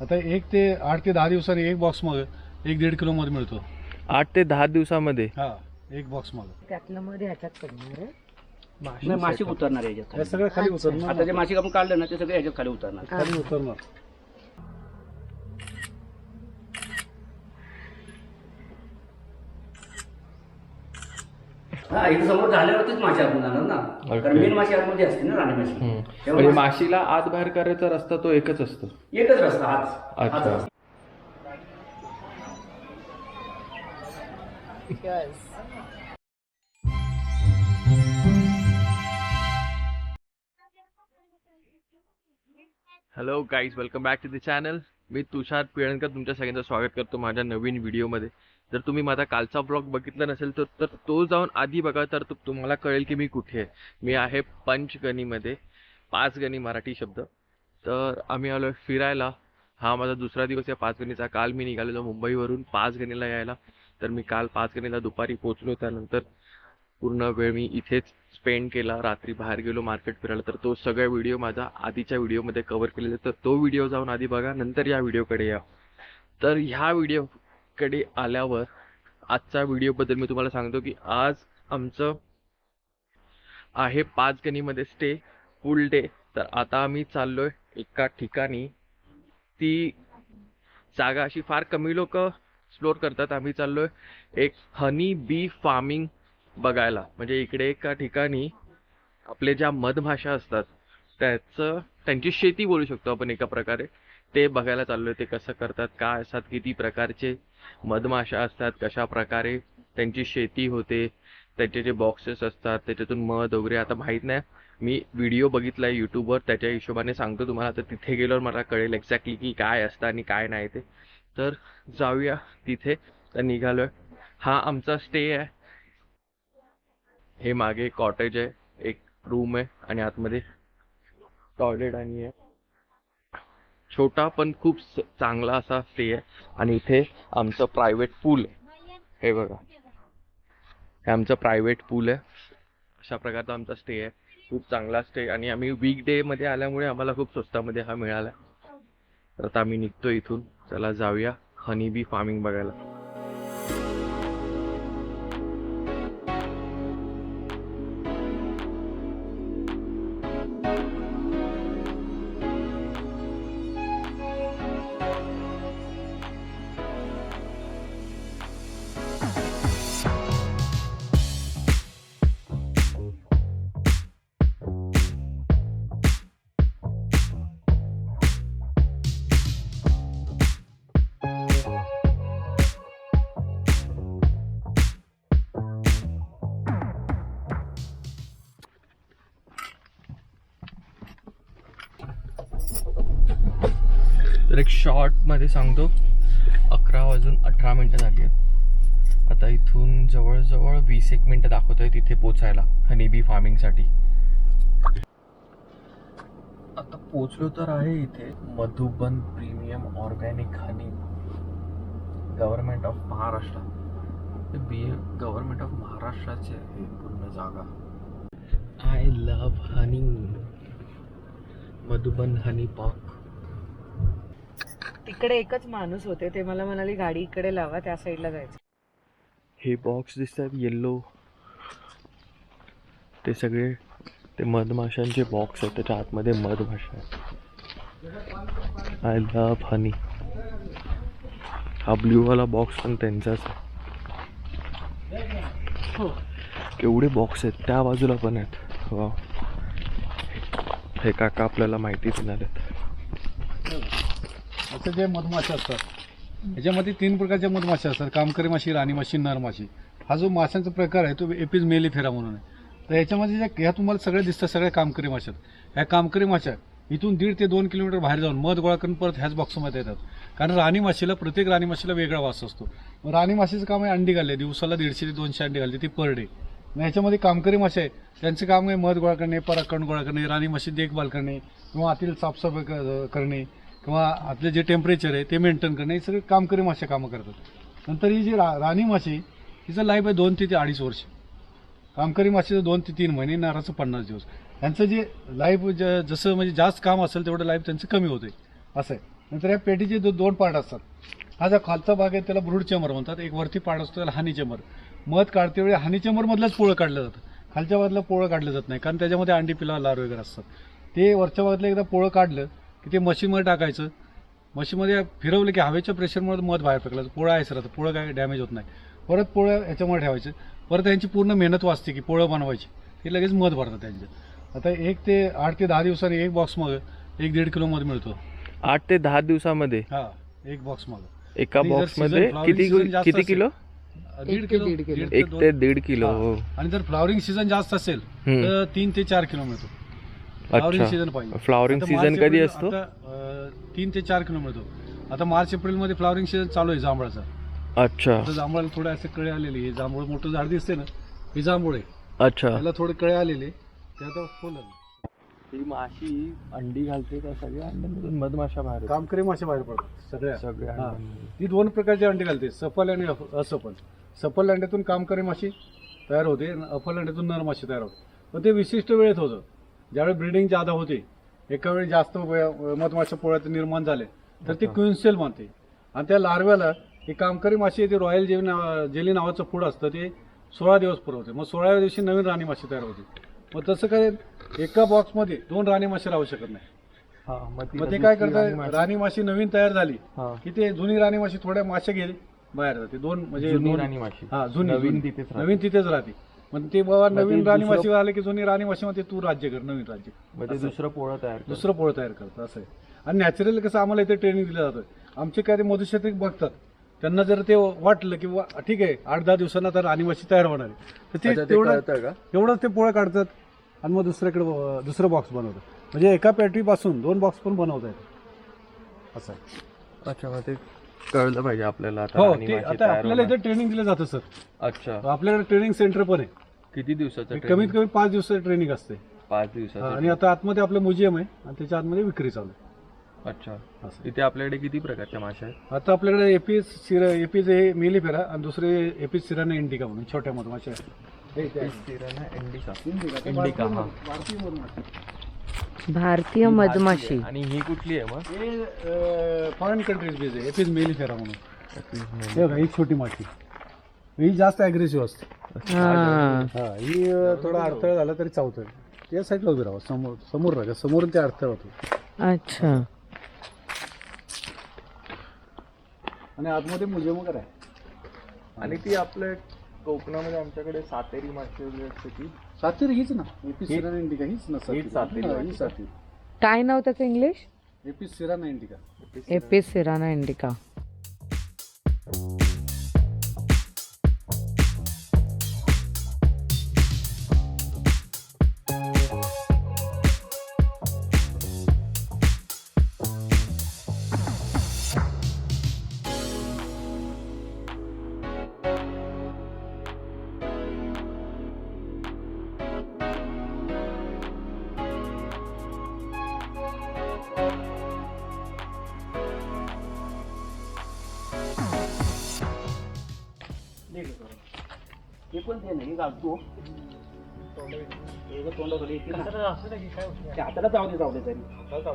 आता एक ते आठ ते दहा दिवसांनी एक बॉक्स मग एक दीड किलो मध्ये मिळतो. आठ ते दहा दिवसामध्ये? हा एक बॉक्स मग. त्यातलं मध्ये ह्याच्यात पडणार आहे नाही मासिक उतरणार आहे याच्यात. हे सगळं खाली उतरणार. आता जे मासिक आपण काढलं ना ते सगळे याच्यात खाली उतरणार. खाली उतरणार. हा इथे समोर झाल्यावरतीच माशी जाणार ना. कारण मेन माशी आतमध्ये असते ना राणी माशी. तेव्हा म्हणजे माशी- माशीला आत बाहेर करायचा रस्ता तो एकच असतो. एकच रस्ता हाच. हाच अच्छा. रस्ता. Hello guys welcome back to the channel मी तुषार पिळणकर. तुमच्या सगळ्यांचं स्वागत करतो माझ्या नवीन व्हिडिओमध्ये जर तुम्ही माझा कालचा ब्लॉग बघितला नसेल तर तर तो जाऊन आधी बघा तर तुम्हाला कळेल की मी कुठे आहे. मी आहे पंचगणीमध्ये पाचगणी मराठी शब्द. तर आम्ही आलो आहे फिरायला. हा माझा दुसरा दिवस आहे पाचगणीचा. काल मी निघालेलो मुंबईवरून पाचगणीला यायला. तर मी काल पाचगणीला दुपारी पोचलो त्यानंतर पूर्ण वेळ मी इथेच स्पेंड केला. रात्री बाहेर गेलो मार्केट फिरायला. तर तो सगळा व्हिडिओ माझा आधीच्या व्हिडिओमध्ये कव्हर केलेला तर तो व्हिडिओ जाऊन आधी बघा. नंतर या व्हिडिओकडे या. तर ह्या व्हिडिओ कडे आल्यावर आजचा व्हिडिओबद्दल मी तुम्हाला सांगतो की आज आमचं आहे पाच गणीमध्ये स्टे फुल डे तर आता आम्ही चाललोय एका ठिकाणी. ती जागा अशी फार कमी लोक एक्सप्लोर करतात. आम्ही चाललोय एक हनी बी फार्मिंग बघायला. म्हणजे इकडे एका ठिकाणी आपले ज्या मधमाशा असतात त्याचं त्यांची शेती बोलू शकतो आपण एका प्रकारे. ते बघायला चाललोय ते कसं करतात काय असतात किती प्रकारचे मधमाशा असतात कशा प्रकारे त्यांची शेती होते त्याचे जे बॉक्सेस असतात त्याच्यातून मध वगैरे आता माहीत नाही. मी व्हिडिओ बघितलाय यूट्यूबवर त्याच्या हिशोबाने सांगतो तुम्हाला. तर तिथे गेल्यावर मला कळेल एक्झॅक्टली की काय असतं आणि काय नाही ते. तर जाऊया तिथे. तर निघालोय. हा आमचा स्टे आहे. हे मागे कॉटेज आहे. एक रूम आहे आणि आतमध्ये टॉयलेट आणि आहे छोटा पण खूप चांगला असा स्टे आहे. आणि इथे आमचं प्रायव्हेट पूल आहे. हे बघा. हे आमचं प्रायव्हेट पूल आहे. अशा प्रकारचा आमचा स्टे आहे. खूप चांगला स्टे आणि आम्ही वीकमध्ये आल्यामुळे आम्हाला खूप स्वस्तामध्ये हा मिळाला. तर आता आम्ही निघतो इथून. चला जाऊया. हनी बी फार्मिंग बघायला. तर एक शॉर्टमध्ये सांगतो. अकरा वाजून अठरा मिनटं झाली आहेत. आता इथून जवळजवळ वीस एक मिनिटं दाखवतोय तिथे पोचायला हनीबी फार्मिंगसाठी आता पोचलो तर आहे इथे. Madhuban premium organic honey government of Maharashtra B government of महाराष्ट्राचे आहे पूर्ण जागा. I love honey Madhuban honey park तिकडे एकच माणूस होते ते मला म्हणाले गाडी इकडे लावा त्या साईडला जायचं. हे बॉक्स दिसतात येल्लो ते सगळे ते मधमाशांचे बॉक्स आहेत त्याच्या आतमध्ये मधमाशा आय लव्ह हनी हा ब्ल्यू वाला बॉक्स पण त्यांचाच आहे. केवढे बॉक्स आहेत त्या बाजूला पण आहेत. वा हे काका आपल्याला माहिती देणार आहेत. असं जे मधमाशा असतात याच्यामध्ये तीन प्रकारच्या मधमाशा असतात. कामकरी माशी राणी माशी नर माशी. हा जो माशांचा प्रकार आहे तो एपिज मेलिफेरा म्हणून आहे. तर याच्यामध्ये ज्या ह्या तुम्हाला सगळ्या दिसतात सगळ्या कामकरी माशा ह्या कामकरी माशा इथून दीड ते दोन किलोमीटर बाहेर जाऊन मध गोळा करून परत ह्याच बॉक्समध्ये येतात. कारण राणी माशीला प्रत्येक राणी माशीला वेगळा वास असतो. मग राणी माशीचं काम आहे अंडी घालणे. दिवसाला दीडशे ते दोनशे अंडी घालते ती पर डे मग ह्याच्यामध्ये कामकरी मासे आहे त्यांचं काम आहे मध गोळा करणे पराकण गोळा करणे राणी माशी देखभाल करणे किंवा आतील साफसफाई क- करणे किंवा आपले जे टेम्परेचर आहे ते मेंटेन करणे हे सगळे कामकरी मासे कामं करतात. नंतर ही जी रा राणी माशी हिचं लाईफ आहे दोन ते ते अडीच वर्ष. कामकरी मासेचं दोन ते तीन महिने नाराचं पन्नास दिवस. त्यांचं जे लाईफ ज जसं म्हणजे जास्त काम असेल तेवढं लाईफ त्यांचं कमी होते असं आहे. नंतर या पेटीचे दो, दोन पार्ट असतात. हा जो खालचा भाग आहे त्याला ब्रूड चेंबर म्हणतात. एक वरती पार्ट असतो त्याला हानी चेंबर. मध काढते वेळी हानी चेंबरमधलंच पोळं काढलं जातं. खालच्या बाजूला पोळं काढलं जात नाही कारण त्याच्यामध्ये अंडी पिला लार वगैरे असतात. ते वरच्या बाजूला एकदा पोळं काढलं की ते मशीनमध्ये टाकायचं. मशीनमध्ये फिरवलं की हवेच्या प्रेशरमुळे मध बाहेर फेकलं पोळं आहे सर आता. पोळं काय डॅमेज होत नाही. परत पोळं याच्यामुळे ठेवायचं. परत त्यांची पूर्ण मेहनत वाचते की पोळं बनवायची. ते लगेच मध भरतात त्यांचं. आता एक ते आठ ते दहा दिवसांनी एक बॉक्स मग एक दीड किलो मध मिळतो. आठ ते दहा दिवसामध्ये? हा एक बॉक्स मग. एका आणि जर बॉक्समध्ये season- flowering किती किती किलो? दीड ते किलो. एक ते दीड किलो. आणि जर फ्लॉवरिंग सीझन जास्त असेल. तर तीन ते चार किलो मिळतो. फ्लॉवरिंग सीझन पाहिजे फ्लॉवरिंग आता सीझन मार्च, कधी एप्रिल- असतो? आता, अं, तीन ते चार किलो मिळतो. आता मार्च एप्रिलमध्ये फ्लॉवरिंग सीझन चालू आहे जांभळाचा. अच्छा. आता जांभळाला थोडे असे कळे आलेले आहे. जांभूळ मोठं झाड दिसते ना हे जांभूळ आहे. अच्छा. त्याला थोडे कळे आलेले ते आता फुल. ही माशी अंडी घालते त्या सगळ्या अंड्यांमधून? मधमाशा बाहेर येतात. कामकरी मासे बाहेर पडतात सगळ्या. सगळ्या हा. अंड्यांमधून. ती दोन प्रकारचे अंडे घालते सफल आणि अफ- असफल. सफल अंड्यातून कामकरी माशी तयार होते आणि अफल अंड्यातून नर माशी तयार होते. पण ते विशिष्ट वेळेत होतं. ज्यावेळी ब्रीडिंग जादा होते एका वेळी जास्त मधमाशा पोळ्यात निर्माण झाले तर ते. क्विन्सेल म्हणते आणि त्या लार्व्याला ही कामकरी माशी ते रॉयल जेली नाव जेली नावाचं फूड असतं ते सोळा दिवस पुरवते मग सोळाव्या दिवशी नवीन राणी माशी तयार होते मग तसं काय एका बॉक्समध्ये दोन राणी माशी राहू शकत नाही मग ती काय करतात राणी माशी- नवीन तयार झाली. की ते जुनी राणी माशी थोड्या माश्या गेली बाहेर जाते दोन म्हणजे जुनी दोन- राणी माशी. हा जुनी नवीन. तिथेच राहते. राहते मग ते बाबा मग ते नवीन राणी दुसरं- माशी आले की जुनी राणी माशी मध्ये तू राज्य कर नवीन राज्य असं. दुसरं पोळं तयार. दुसरं पोळ तयार करतं असं आहे. आणि नॅचरल कसं आम्हाला इथे ट्रेनिंग दिलं जातं. आमचे काय ते मधुक्षेत्रिक बघतात. त्यांना जर ते वाटलं की वा ठीक आहे आठ दहा दिवसांना तर राणी माशी तयार होणार आहे. तर अच्छा, ते तेवढं कळतं का? एवढंच ते पोळं काढतात आणि मग दुसऱ्याकडे दुसरं बॉक्स बनवतात. म्हणजे एका पॅटरीपासून दोन बॉक्स पण बनवता येतात. असं आहे. अच्छा मग ते कळलं पाहिजे आपल्याला आता हो ते आता तयार आपल्याला होणार. इथे ट्रेनिंग दिलं जातं सर. अच्छा. आपल्याकडे ट्रेनिंग सेंटर पण आहे. किती दिवसाचं कमीत training? कमी पाच दिवसाचं ट्रेनिंग असते पाच हा, दिवसाचं आणि आता आतमध्ये आपलं म्युझियम आहे आणि त्याच्या आतमध्ये विक्री चालू आहे अच्छा असं. इथे आपल्याकडे किती प्रकारच्या माशा आहेत आता आपल्याकडे एपीस सिरा एपीज हे मेली फेरा आणि दुसरे एपीस सिराना इंडिका म्हणून छोट्या मधमाशा आहेत. हे. इंडिका भारतीय हा. मध- भारतीय मधमाशी. आणि ही कुठली आहे मग हे फॉरेन कंट्रीज बेज आहे एपीज मेली फेरा म्हणून हे बघा ही छोटी माशी ही जास्त अग्रेसिव्ह असते. हा. हा ही थोडा अडथळा झाला तरी चावतोय त्या साईडला उभी राहा समोर समोर राहा समोरून ते अडथळा होतो. अच्छा. आणि आतमध्ये म्युझियम वगैरे आहे. आणि ती आपल्या कोकणामध्ये आमच्याकडे सातेरी माशी वगैरे असते ती. सातीर हीच ना. एपी सिराना इंडिका हीच ना सातीर. हीच सातीर हा, वाटते. ही सातीर. काय नाव त्याचं English? Apis cerana indica. Apis cerana indica. हे पण ते. नाही घालतो तोंडाकडे येते ना. ते हाताला जाऊ दे जाऊ दे तरी. परत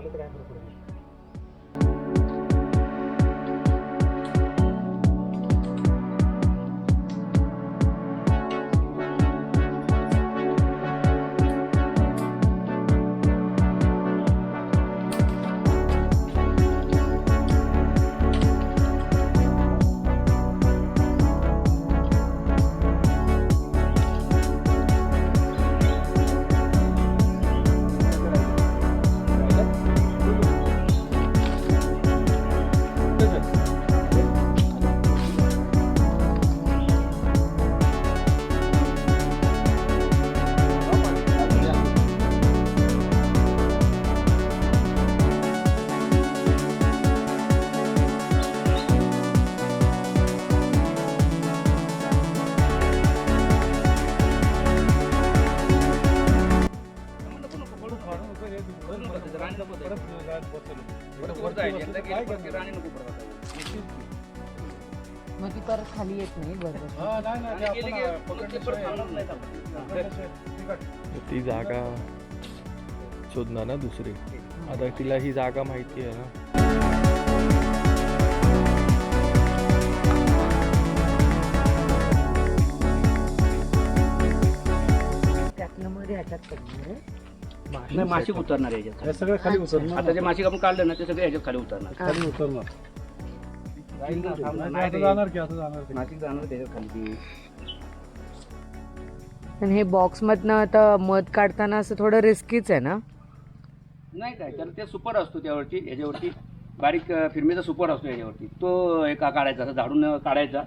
मग ती परत खाली येत नाही बरोबर. हा, नाही, नाही, ते आपण, अं, पकडल्याशिवाय- पकडल्याशिवाय तिखट. ती जागा शोधणार ना दुसरी. आता तिला ही जागा माहिती आहे ना. नाही मासिक उतरणार आहे याच्यात. सगळं खाली उतरणार. आता जे मासिक आपण काढलं ना ते सगळे याच्यात खाली उतरणार. खाली उतरणार. जाणार की आता जाणार की. मासिक जाणार त्याच्यात खाली? ती. पण हे बॉक्स मधनं आता मध काढताना असं थोडं रिस्कीच आहे ना? नाही काय त्याला ते सुपर असतो त्यावरती याच्यावरती. बारीक अं, फिरमेचा सुपर असतो याच्यावरती. तो एका काढायचा असं झाडून काढायचा.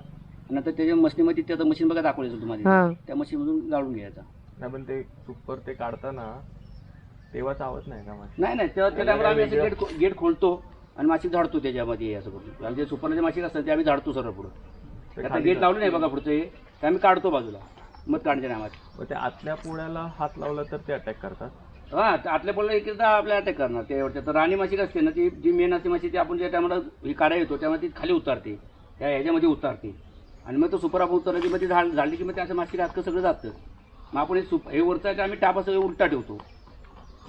नंतर त्याच्या मशीनमध्ये त्याचं मशीन बघा दाखवलं हा. तुम्हाला. त्या मशीनमधून जाळून घ्यायचा. नाही पण ते सुपर ते काढताना तेव्हा चावत नाही का नाही नाही. तेव्हा त्या टायमाला आम्ही असं गेट गेट खोलतो. आणि मासिक झाडतो त्याच्यामध्ये असं करतो आणि जे सुपरचे मासिक असतात ते आम्ही झाडतो सर्व पुढं. आता गेट लावलं नाही बघा पुढचं हे. ते आम्ही काढतो बाजूला मध काढण्याच्या नावात ते आतल्या पुण्याला हात लावला तर ते अटॅक करतात? हा तर आतल्या पडलं एकदा आपल्या अटॅक करणार. त्यावरती तर राणी मासिक असते ना ती जी मेन असते माशी ती आपण ज्या टायमाला ही काढा येतो त्यामुळे ती खाली उतारते. त्या ह्याच्यामध्ये उतारते. आणि मग तो सुपर आपण उतरला की मग ती झाड झाडली की मग त्या असं माशी हक्क सगळं जातं. मग आपण हे सुप हे वरचं आहे ते आम्ही टापा सगळं उलटा ठेवतो.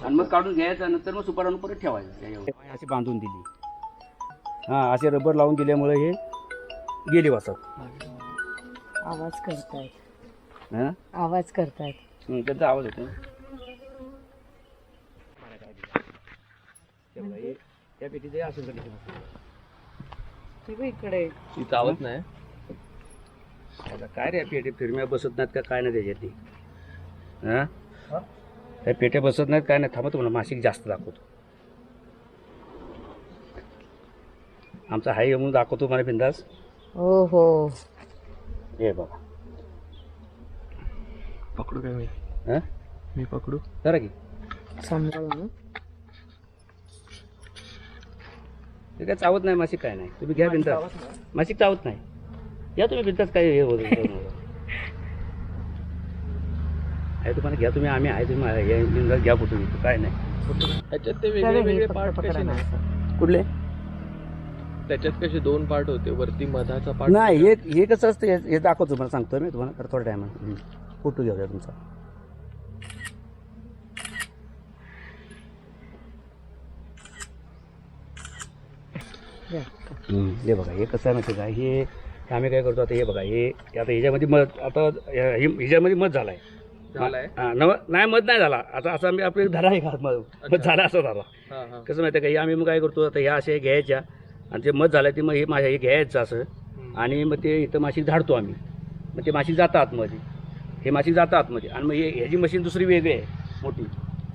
आणि मग काढून घ्यायचा नंतर मग सुपर आणून परत ठेवायचं अशी बांधून दिली. हां असे रबर लावून दिल्यामुळे हे गेले वाचत आवाज करतायत. हां? आवाज करतायत. हं, त्यांचा आवाज येतो तेव्हा हे- त्या पेटीचे असं झालं हे बघ इकडे. ती चावत नाही. आता काय रे पेटे फिरम्या बसत नाहीत का? काय नाही त्याच्यात ती हां? त्या पेट्या बसत नाहीत काय नाही. थांबा तुम्हाला मासिक जास्त दाखवतो. आमचा हाय म्हणून दाखवतो मला बिंदास. हो हो. हे बघा. पकडू काय मी? हां? मी पकडू? जरा की. ते काय चावत नाही मासिक काय नाही. तुम्ही घ्या बिंदास. मासिक चावत नाही. या तुम्ही बिंदास काय हे होत आहे तुम्हाला घ्या तुम्ही आम्ही आहे तुम्ही आहे, बिनधास्त घ्या कुठून काय नाही. त्याच्यात ते वेगळे हे वेगळे पार्ट कसे नाही. कुठले? त्याच्यात कसे दोन पार्ट होते? वरती मधाचा पार्ट नाही हे हे कसं असतं हे हे दाखवतो मला सांगतो मी तुम्हाला तर थोड्या टायमा फोटो घेऊ द्या तुमचा. हे बघा हे कसं आहे माहिती का? हे हे आम्ही काय करतो आता हे बघा हे हे आता ह्याच्यामध्ये मध आता हे- हे- ह्याच्यामध्ये मध झालाय. झालाय? हा, नव नाही मध नाही झाला. आता असं आम्ही आपले धरा आहे का? मध मध झाला असं झाला. हा हा. कसं माहिती आहे का? हे आम्ही मग काय करतो आता ह्या अशा घ्यायच्या. आणि ते मध झालं ते मग हे माझ्या हे घ्यायचं असं. आणि मग ते इथं माशी झाडतो आम्ही. मग ते माशी जातं आतमध्ये. हे माशी जातं आतमध्ये. आणि मग हे ह्याची मशीन दुसरी वेगळी आहे मोठी.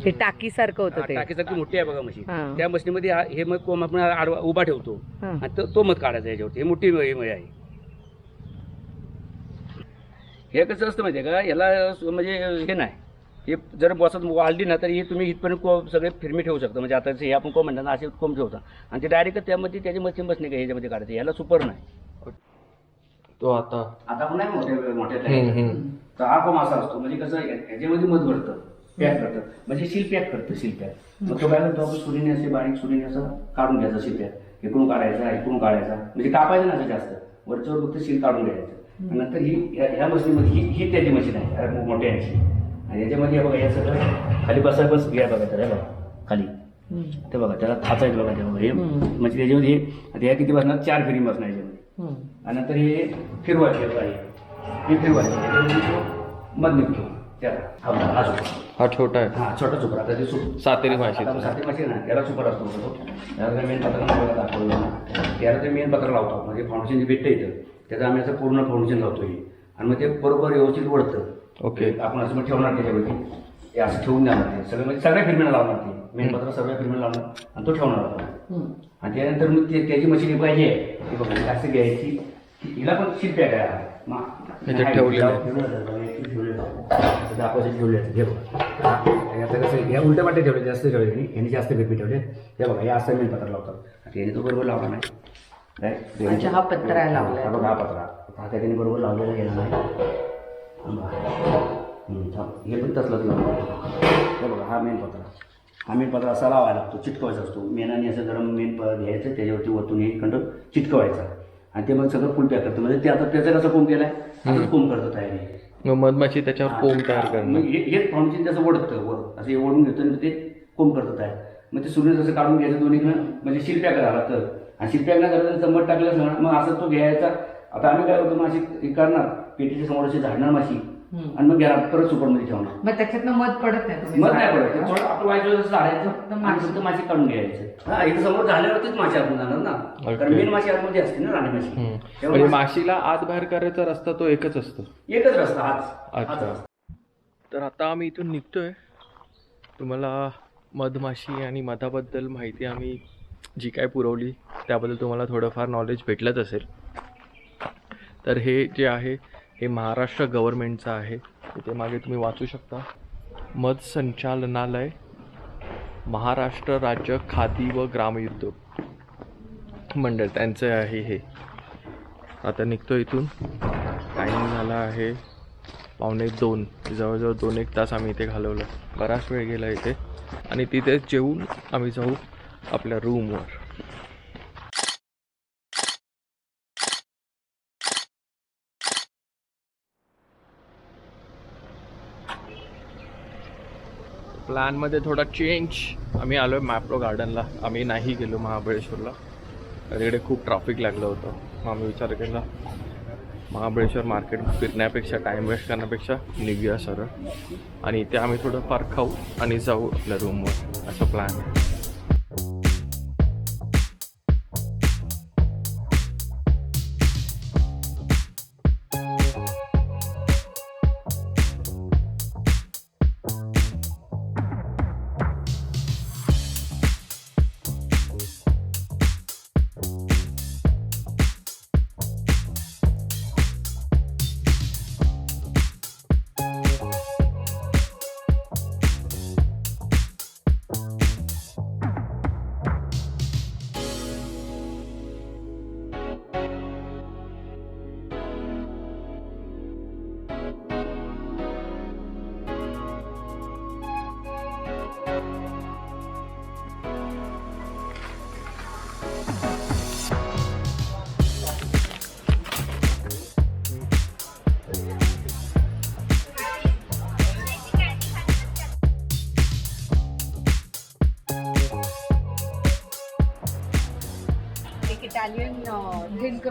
हे टाकीसारखं होतं ते. टाकीसारखी मोठी आहे बघा मशीन. हा. त्या मशीनमध्ये हा- हे मग कोंब आपण आडवा उभा ठेवतो. हा. आणि तो- तो मध काढायचा याच्यावरती. हे मोठी हे मध आहे. हे कसं असतं माहिती आहे का? याला स- म्हणजे हे नाही. हे जर बसत वाढली ना तर हे तुम्ही इथपर्यंत को सगळे फिरमी ठेवू शकता. म्हणजे आता हे आपण कोंब म्हणतात ना असे कोंब ठेवता. आणि ते डायरेक्ट त्यामध्ये त्याची मशीन बसणे का ह्याच्यामध्ये काढायचं याला सुपर नाही. तो आता आता आपण नाही मोठ्या. तर हा कोंब असा असतो. म्हणजे कसं ह्याच्यामध्ये मध भरतं पॅक करतं. म्हणजे सील पॅक करतं सील पॅक मग तो काय करतो आपण सुरीने असे बारीक सुरीने असं काढून घ्यायचा सील पॅक इकडून काढायचा इकडून काढायचा. म्हणजे कापायचं नाही जास्त. वरच्यावर फक्त सील काढून घ्यायचं. नंतर ही ह्या मशीनमध्ये ही ही त्याची मशीन आहे. मोठ्या आणि याच्यामध्ये हे बघा हे सगळं खाली बसा बस घ्या बघा त्याला बघा खाली. ते बघा त्याला थाचा आहे बघा ते बघा हे म्हणजे त्याच्यामध्ये हे आता ह्या किती बसणार? चार फेरी बसणार याच्यामध्ये. आणि नंतर हे फिरवायचे हे बघा हे. हे फिरवायचे तो मध निघतो त्याला. हा हा सुपर. छोटा आहे. हा छोटा सुपर आता ते सुप सातेरी. आता सातेरी माशी ना त्याला सुपर असतो तो. त्याला मेन पत्र दाखवलं. ना त्याला ते मेन पत्र लावतो. म्हणजे फाउंडेशन जे भेटतं इथं त्याचं आम्ही असं पूर्ण फाउंडेशन लावतो हे आणि मग ते बरोबर व्यवस्थित वळतं. ओके आपण असं मग ठेवणार त्याच्यावरती हे असं ठेवून जाणार ते सगळं म्हणजे सगळ्या फिरमेला लावणार ते मेन पत्र सगळ्या फिरमेला लावणार आणि तो ठेवणार आपण. आणि त्यानंतर मग ते त्याची मशीन पाहिजे ती बघा असं घ्यायची हिला पण शीट पॅक आहे हा. आहे. आहे. आहे. आहे. हे. हे ह्या उलट्या वाटे ठेवले जास्त ठेवले यांनी यांनी जास्त पेपी ठेवले हे बघा हे असं मेन पत्र लावतात आता याने तो बरोबर लावला नाही हा पत्रा लावलाय. हा बघा हा पत्रा हा त्याने बरोबर लावलेला गेला नाही थांबा. हे पण तसलंच लावलं हे. बघा हा मेन पत्रा हा मेन पत्रा असा लावायला लागतो चिटकवायचा असतो मेनाने असं गरम मेन घ्यायचं त्याच्यावरती वरतून हे खंड चिटकवायचा आणि ते मग सगळं पॅक करतं म्हणजे ते आता त्याचं कसं कोंब केलाय आता कोंब करतं तयारी मग मधमाशी त्याच्यावर कोंब तयार मग करणं हे हेच फाउंडेशन त्याचं ओढतं वर. असं हे ओढून घेतं आणि ते कोंब करत आहे. मग ते सूर्य जसं काढून घ्यायचं दोन्हीकडनं म्हणजे शिल्पॅक झाला तर आणि झालं तर चम्मट टाकलं मग असं तो घ्यायचा. आता आम्ही काय होतो माशी हे करणार. पेटीच्या समोर अशी झाडणार माशी हम्म. आणि मग घरात परत सुपरमध्ये ठेवणार मग त्याच्यातनं मध पडत नाही तुम्ही मग नाही पडत ते थोडं आपलं व्हायचं जसं फक्त झाडायचं आणि माशी. फक्त काढून घ्यायचं हा इथं समोर झाल्यावरतीच माशी आतून जाणार ना Okay. कारण मेन माशी आतमध्ये असते ना राणी माशी हम्म. तेव्हा म्हणजे माशी- माशीला आत बाहेर करायचा रस्ता तो एकच असतो एकच रस्ता हाच हाच अच्छा. रस्ता. तर आता आम्ही इथून निघतोय तुम्हाला मधमाशी आणि मधाबद्दल माहिती आम्ही जी काय पुरवली त्याबद्दल तुम्हाला थोडंफार नॉलेज भेटलंच असेल तर हे जे आहे हे महाराष्ट्र गव्हर्नमेंटचं आहे. इथे मागे तुम्ही वाचू शकता. मध संचालनालय महाराष्ट्र राज्य खादी व ग्रामोद्योग मंडळ. त्यांचं आहे हे. आता निघतो इथून. टाईम झाला आहे पावणे दोन. जवळजवळ दोन एक तास आम्ही इथे घालवलं. बराच वेळ गेला इथे. आणि तिथे जेवून आम्ही जाऊ आपल्या रूमवर प्लॅनमध्ये थोडा चेंज आम्ही आलो आहे मॅप्रो गार्डनला आम्ही नाही गेलो महाबळेश्वरला. तिकडे खूप ट्रॅफिक लागलं होतं. मग आम्ही विचार केला महाबळेश्वर मार्केट फिरण्यापेक्षा टाईम वेस्ट करण्यापेक्षा निघूया सरळ. आणि इथे आम्ही थोडं फार खाऊ आणि जाऊ आपल्या रूमवर असं प्लॅन आहे.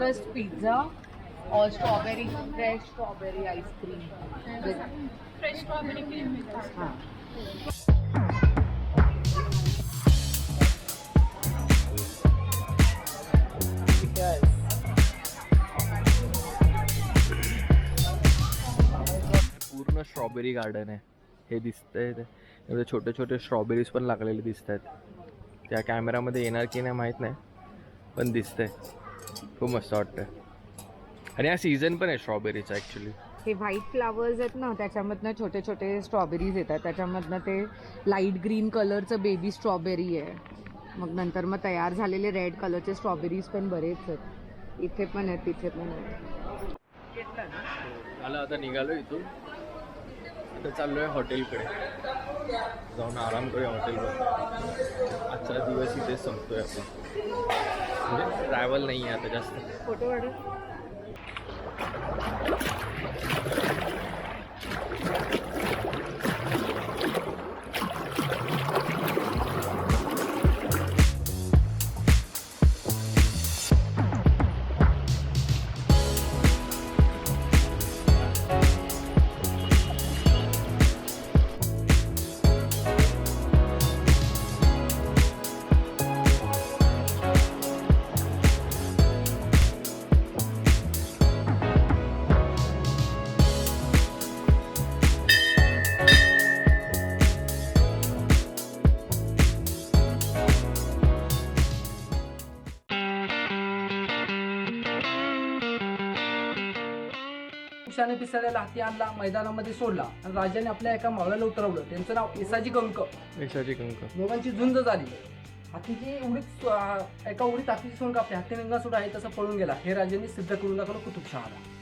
थिन क्रस्ट पिझ्झा और strawberry fresh strawberry ice cream fresh strawberry cream मिळतात हां पूर्ण स्ट्रॉबेरी गार्डन आहे. हे दिसतंय ते. एवढे छोटे छोटे स्ट्रॉबेरीज पण लागलेले दिसत आहेत त्या कॅमेरामध्ये येणार की नाही माहीत नाही पण दिसतंय. खूप मस्त वाटतंय आणि हा सीझन पण आहे स्ट्रॉबेरीचा ॲक्च्युली हे व्हाईट फ्लावर्स आहेत ना त्याच्यामधनं छोटे छोटे स्ट्रॉबेरीज येतात. त्याच्यामधनं ते लाइट ग्रीन कलरचं बेबी स्ट्रॉबेरी आहे. मग नंतर मग तयार झालेले रेड कलरचे स्ट्रॉबेरीज पण बरेच आहेत. इथे पण आहेत तिथे पण आहेत. झालं आता निघालो इथून. आता चाललो आहे हॉटेलकडे जाऊन आराम करूया हॉटेलवर आजचा दिवस इथे संपतोय आपण. म्हणजे ट्रॅव्हल नाही आहे आता जास्त. फोटो काढू उषाने पिसाळ्याला हाती आणला मैदानामध्ये सोडला. आणि राजाने आपल्या एका मावळ्याला उतरवलं. त्यांचं नाव येसाजी कंक यशाची कंक दोघांची झुंज झाली. हातीची उडीत एका उडीत हातीची सोंग कापली. हत्ती निंगा सुद्धा आहे तसं पळून गेला. हे राजांनी सिद्ध करून दाखवलं कुतुबशहाला.